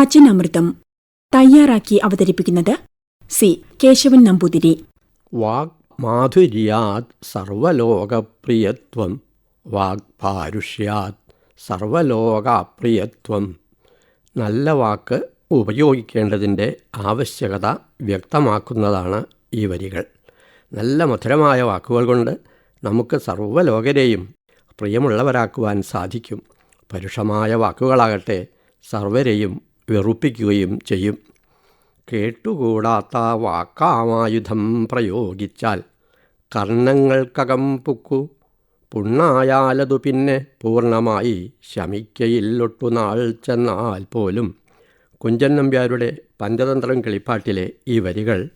വചനാമൃതം തയ്യാറാക്കി അവതരിപ്പിക്കുന്നത് സി. കേശവൻ നമ്പൂതിരി. വാഗ് മാധുര്യാത് സർവലോകപ്രിയത്വം. വാഗ് സർവലോകാപ്രിയത്വം സർവലോകപ്രിയത്വം. നല്ല വാക്ക് ഉപയോഗിക്കേണ്ടതിന്റെ ആവശ്യകത വ്യക്തമാക്കുന്നതാണ് ഈ വരികൾ. നല്ല മധുരമായ വാക്കുകൾ കൊണ്ട് നമുക്ക് സർവലോകരെയും പ്രിയമുള്ളവരാക്കുവാൻ സാധിക്കും. പരുഷമായ വാക്കുകളാകട്ടെ സർവരെയും വെറുപ്പിക്കുകയും ചെയ്യും. കേട്ടുകൂടാത്ത വാക്കാമായുധം പ്രയോഗിച്ചാൽ കർണങ്ങൾക്കകം പുക്കു. പുണ്ണായാലതു പിന്നെ പൂർണമായി ശമിക്കയില്ലൊട്ടുനാൾ ചെന്നാൽ പോലും കുഞ്ചൻ നമ്പ്യാരുടെ പഞ്ചതന്ത്രം കിളിപ്പാട്ടിലെ ഈ വരികൾ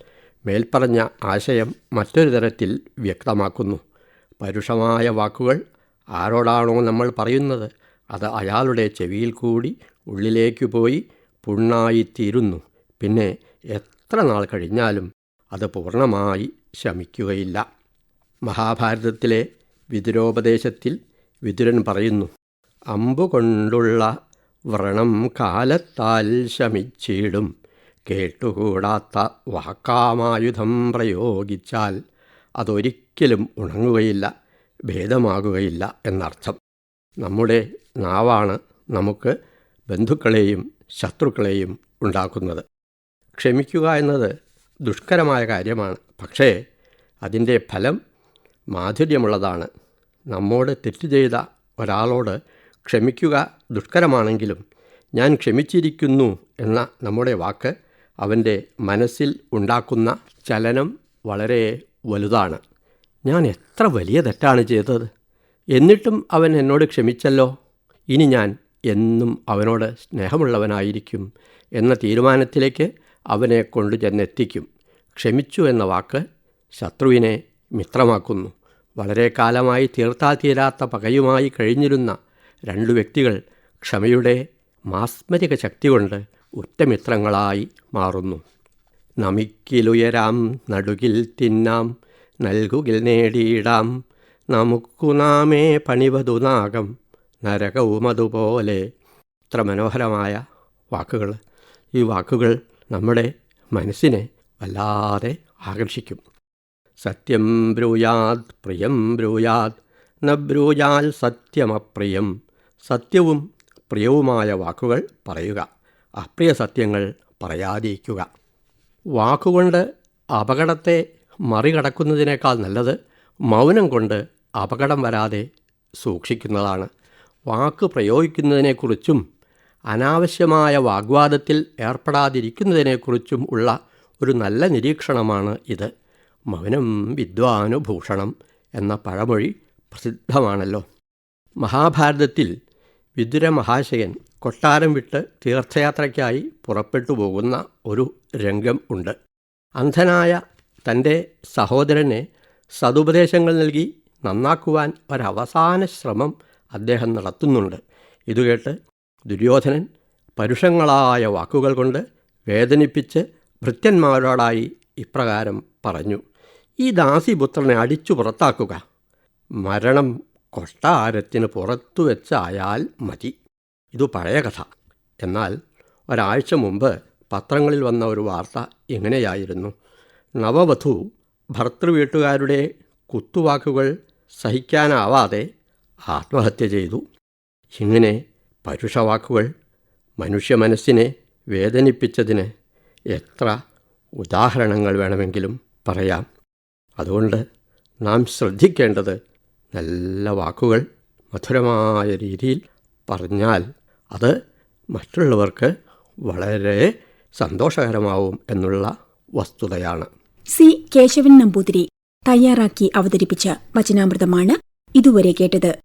മേൽപ്പറഞ്ഞ ആശയം മറ്റൊരു തരത്തിൽ വ്യക്തമാക്കുന്നു. പരുഷമായ വാക്കുകൾ ആരോടാണോ നമ്മൾ പറയുന്നത്? അത് അയാളുടെ ചെവിയിൽ കൂടി ഉള്ളിലേക്ക് പോയി പുണ്ണായിത്തീരുന്നു. പിന്നെ എത്ര നാൾ കഴിഞ്ഞാലും അത് പൂർണമായി ശമിക്കുകയില്ല. മഹാഭാരതത്തിലെ വിതുരോപദേശത്തിൽ വിദുരൻ പറയുന്നു അമ്പുകൊണ്ടുള്ള വ്രണം കാലത്താൽ ശമിച്ചിടും. കേട്ടുകൂടാത്ത വാക്കാമായുധം പ്രയോഗിച്ചാൽ അതൊരിക്കലും ഉണങ്ങുകയില്ല ഭേദമാകുകയില്ല എന്നർത്ഥം. നമ്മുടെ നാവാണ് നമുക്ക് ബന്ധുക്കളെയും ശത്രുക്കളെയും ഉണ്ടാക്കുന്നത്. ക്ഷമിക്കുക എന്നത് ദുഷ്കരമായ കാര്യമാണ്. പക്ഷേ അതിന്റെ ഫലം മാധുര്യമുള്ളതാണ്. നമ്മോട് തെറ്റ് ചെയ്ത ഒരാളോട് ക്ഷമിക്കുക ദുഷ്കരമാണെങ്കിലും ഞാൻ ക്ഷമിച്ചിരിക്കുന്നു എന്ന നമ്മുടെ വാക്ക് അവന്റെ മനസ്സിൽ ഉണ്ടാക്കുന്ന ചലനം വളരെ വലുതാണ്. ഞാൻ എത്ര വലിയ തെറ്റാണ് ചെയ്തത്? എന്നിട്ടും അവൻ എന്നോട് ക്ഷമിച്ചല്ലോ? ഇനി ഞാൻ എന്നും അവനോട് സ്നേഹമുള്ളവനായിരിക്കും എന്ന തീരുമാനത്തിലേക്ക് അവനെ കൊണ്ടു ചെന്നെത്തിക്കും ക്ഷമിച്ചു എന്ന വാക്ക് ശത്രുവിനെ മിത്രമാക്കുന്നു. വളരെ കാലമായി തീർത്താൽ തീരാത്ത പകയുമായി കഴിഞ്ഞിരുന്ന രണ്ടു വ്യക്തികൾ ക്ഷമയുടെ മാസ്മരിക ശക്തി കൊണ്ട് ഉറ്റമിത്രങ്ങളായി മാറുന്നു. നമിക്കിലുയരാം നടുകിൽ തിന്നാം നൽകുകിൽ നേടിയിടാം. നമുക്കു നാമേ പണിവതു നരകവും അതുപോലെ ഇത്ര മനോഹരമായ വാക്കുകൾ. ഈ വാക്കുകൾ നമ്മുടെ മനസ്സിനെ വല്ലാതെ ആകർഷിക്കും. സത്യം ബ്രൂയാത് പ്രിയം ബ്രൂയാത് ന ബ്രൂയാൽ സത്യമപ്രിയം. സത്യവും പ്രിയവുമായ വാക്കുകൾ പറയുക അപ്രിയ സത്യങ്ങൾ പറയാതിരിക്കുക. വാക്കുകൊണ്ട് അപകടത്തെ മറികടക്കുന്നതിനേക്കാൾ നല്ലത് മൗനം കൊണ്ട് അപകടം വരാതെ സൂക്ഷിക്കുന്നതാണ്. വാക്ക് പ്രയോഗിക്കുന്നതിനെക്കുറിച്ചും അനാവശ്യമായ വാഗ്വാദത്തിൽ ഏർപ്പെടാതിരിക്കുന്നതിനെക്കുറിച്ചും ഉള്ള ഒരു നല്ല നിരീക്ഷണമാണ് ഇത്. മൗനം വിദ്വാനുഭൂഷണം എന്ന പഴമൊഴി പ്രസിദ്ധമാണല്ലോ. മഹാഭാരതത്തിൽ വിദുര മഹാശയൻ കൊട്ടാരം വിട്ട് തീർത്ഥയാത്രയ്ക്കായി പുറപ്പെട്ടു പോകുന്ന ഒരു രംഗം ഉണ്ട്. അന്ധനായ തന്റെ സഹോദരനെ സതുപദേശങ്ങൾ നൽകി നന്നാക്കുവാൻ ഒരവസാന ശ്രമം അദ്ദേഹം നടത്തുന്നുണ്ട്. ഇതുകേട്ട് ദുര്യോധനൻ പരുഷങ്ങളായ വാക്കുകൾ കൊണ്ട് വേദനിപ്പിച്ച് ഭൃത്യന്മാരോടായി ഇപ്രകാരം പറഞ്ഞു ഈ ദാസിപുത്രനെ അടിച്ചു പുറത്താക്കുക. മരണം കൊട്ടാരത്തിന് പുറത്തു വെച്ചായാൽ മതി. ഇതു പഴയ കഥ. എന്നാൽ ഒരാഴ്ച മുമ്പ് പത്രങ്ങളിൽ വന്ന ഒരു വാർത്ത ഇങ്ങനെയായിരുന്നു നവവധു ഭർത്തൃവീട്ടുകാരുടെ കുത്തുവാക്കുകൾ സഹിക്കാനാവാതെ ആത്മഹത്യ ചെയ്തു. ഇങ്ങനെ പരുഷവാക്കുകൾ മനുഷ്യ മനസ്സിനെ വേദനിപ്പിച്ചതിന് എത്ര ഉദാഹരണങ്ങൾ വേണമെങ്കിലും പറയാം. അതുകൊണ്ട് നാം ശ്രദ്ധിക്കേണ്ടത് നല്ല വാക്കുകൾ മധുരമായ രീതിയിൽ പറഞ്ഞാൽ അത് മറ്റുള്ളവർക്ക് വളരെ സന്തോഷകരമാവും എന്നുള്ള വസ്തുതയാണ്. സി. കേശവൻ നമ്പൂതിരി തയ്യാറാക്കി അവതരിപ്പിച്ച വചനാമൃതമാണ് ഇതുവരെ കേട്ടത്.